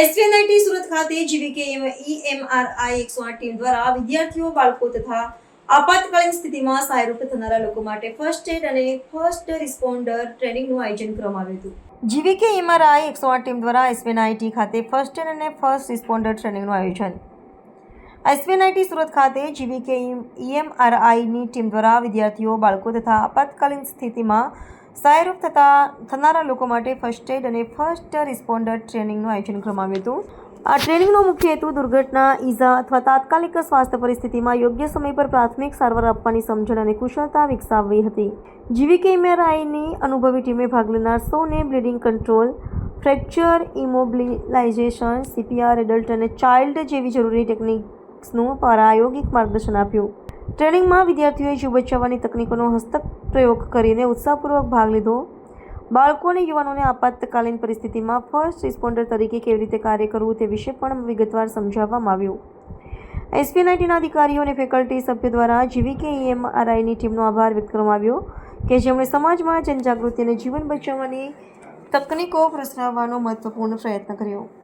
SVNIT Surat ખાતે GVK EMRI એકસો આઠ ટીમ દ્વારા વિદ્યાર્થીઓ, બાળકો તથા આપાતકાલીન સ્થિતિમાં સહાયરૂપ થનારા લોકો માટે ફર્સ્ટ એડ અને ફર્સ્ટ રિસ્પોન્ડર ટ્રેનિંગનું આયોજન કરવામાં આવ્યું હતું. જીવીકે ઈએમઆરઆઈ એકસો આઠ ટીમ દ્વારા એસવીએનઆઈટી ખાતે ફર્સ્ટ એડ અને ફર્સ્ટ રિસ્પોન્ડર ટ્રેનિંગનું આયોજન. એસવીએનઆઈટી સુરત ખાતે જીવીકે ઈએમઆરઆઈની ટીમ દ્વારા વિદ્યાર્થીઓ, બાળકો તથા આપાતકાલીન સ્થિતિમાં સહાયરૂપ થતા થનારા લોકો માટે ફર્સ્ટ એડ અને ફર્સ્ટ રિસ્પોન્ડર ટ્રેનિંગનું આયોજન કરવામાં આવ્યું હતું. આ ટ્રેનિંગનો મુખ્ય હેતુ દુર્ઘટના, ઈજા અથવા તાત્કાલિક સ્વાસ્થ્ય પરિસ્થિતિમાં યોગ્ય સમય પર પ્રાથમિક સારવાર આપવાની સમજણ અને કુશળતા વિકસાવવી હતી. જીવીકે ઇમેરાઈની અનુભવી ટીમે ભાગ લેનાર સૌને bleeding control, fracture immobilisation, CPR, adult અને ચાઇલ્ડ જેવી જરૂરી ટેકનિક્સનું પ્રાયોગિક માર્ગદર્શન આપ્યું. ટ્રેનિંગમાં વિદ્યાર્થીઓએ શુભેચ્છાવાની તકનીકોનો હસ્તક પ્રયોગ કરીને ઉત્સાહપૂર્વક ભાગ લીધો. બાળકો અને યુવાનોને આપાતકાલીન પરિસ્થિતિમાં ફર્સ્ટ રિસ્પોન્ડર તરીકે કેવી રીતે કાર્ય કરવું તે વિશે પણ વિગતવાર સમજાવવામાં આવ્યું. એસપીએનઆઈટીના અધિકારીઓ અને ફેકલ્ટી સભ્યો દ્વારા જીવીકે ઈએમઆરઆઈની ટીમનો આભાર વ્યક્ત કરવામાં આવ્યો કે જેમણે સમાજમાં જનજાગૃતિ અને જીવન બચાવવાની તકનીકો પ્રસરાવવાનો મહત્વપૂર્ણ પ્રયત્ન કર્યો.